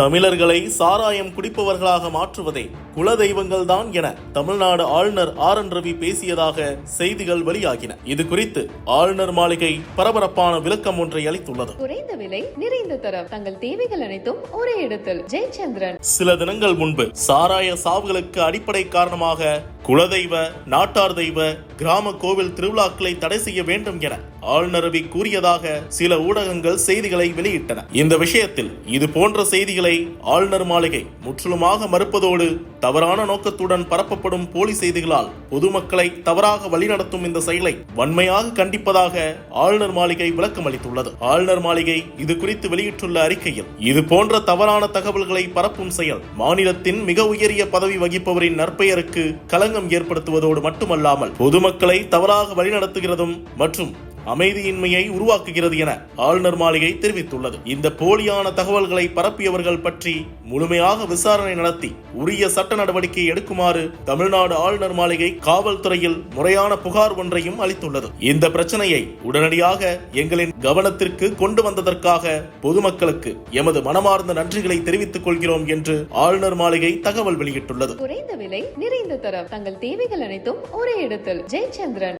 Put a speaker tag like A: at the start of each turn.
A: தமிழர்களை சாராயம் குடிப்பவர்களாக மாற்றுவதே குலதெய்வங்கள் தான் என தமிழ்நாடு ஆளுநர் ஆர். என். ரவி பேசியதாக செய்திகள் வெளியாகின. இது குறித்து ஆளுநர் மாளிகை பரபரப்பான விளக்கம் ஒன்றை அளித்துள்ளது.
B: குறைந்த விலை நிறைந்த தரம் தங்கள் தேவைகள் அனைத்தும் ஒரே இடத்தில். ஜெயச்சந்திரன்.
A: சில தினங்கள் முன்பு சாராய சாவுகளுக்கு அடிப்படை காரணமாக குலதெய்வ நாட்டார் தெய்வ கிராம கோவில் திருவிழாக்களை தடை செய்ய வேண்டும் என ஆளுநரவி கூறியதாக சில ஊடகங்கள் செய்திகளை வெளியிட்டன. இந்த விஷயத்தில் இது போன்ற செய்திகளை ஆளுநர் மாளிகை முற்றிலுமாக மறுப்பதோடு தவறான நோக்கத்துடன் பரப்பப்படும் போலி செய்திகளால் பொதுமக்களை தவறாக வழிநடத்தும் இந்த செயலை வன்மையாக கண்டிப்பதாக ஆளுநர் மாளிகை விளக்கம் அளித்துள்ளது ஆளுநர் மாளிகை இது குறித்து வெளியிட்டுள்ள அறிக்கையில் இது போன்ற தவறான தகவல்களை பரப்பும் செயல் மாநிலத்தின் மிக உயரிய பதவி வகிப்பவரின் நற்பெயருக்கு களங்கம் ஏற்படுத்துவதோடு மட்டுமல்லாமல் பொதுமக்களை தவறாக வழிநடத்துகிறதும் மற்றும் அமைதியின்மையை உருவாக்குகிறது என ஆளுநர் மாளிகை தெரிவித்துள்ளது. இந்த போலியான தகவல்களை பரப்பியவர்கள் பற்றி முழுமையாக விசாரணை நடத்தி உரிய சட்ட நடவடிக்கை எடுக்குமாறு தமிழ்நாடு ஆளுநர் மாளிகை காவல்துறையில் முறையான புகார் ஒன்றையும் அளித்துள்ளது. இந்த பிரச்சனையை உடனடியாக எங்களின் கவனத்திற்கு கொண்டு வந்ததற்காக பொதுமக்களுக்கு எமது மனமார்ந்த நன்றிகளை தெரிவித்துக் கொள்கிறோம் என்று ஆளுநர் மாளிகை தகவல் வெளியிட்டுள்ளது.
B: குறைந்த விலை நிறைந்த தரம். தங்கள் தேவைகள் அனைத்தும் ஒரே இடத்தில். ஜெயச்சந்திரன்.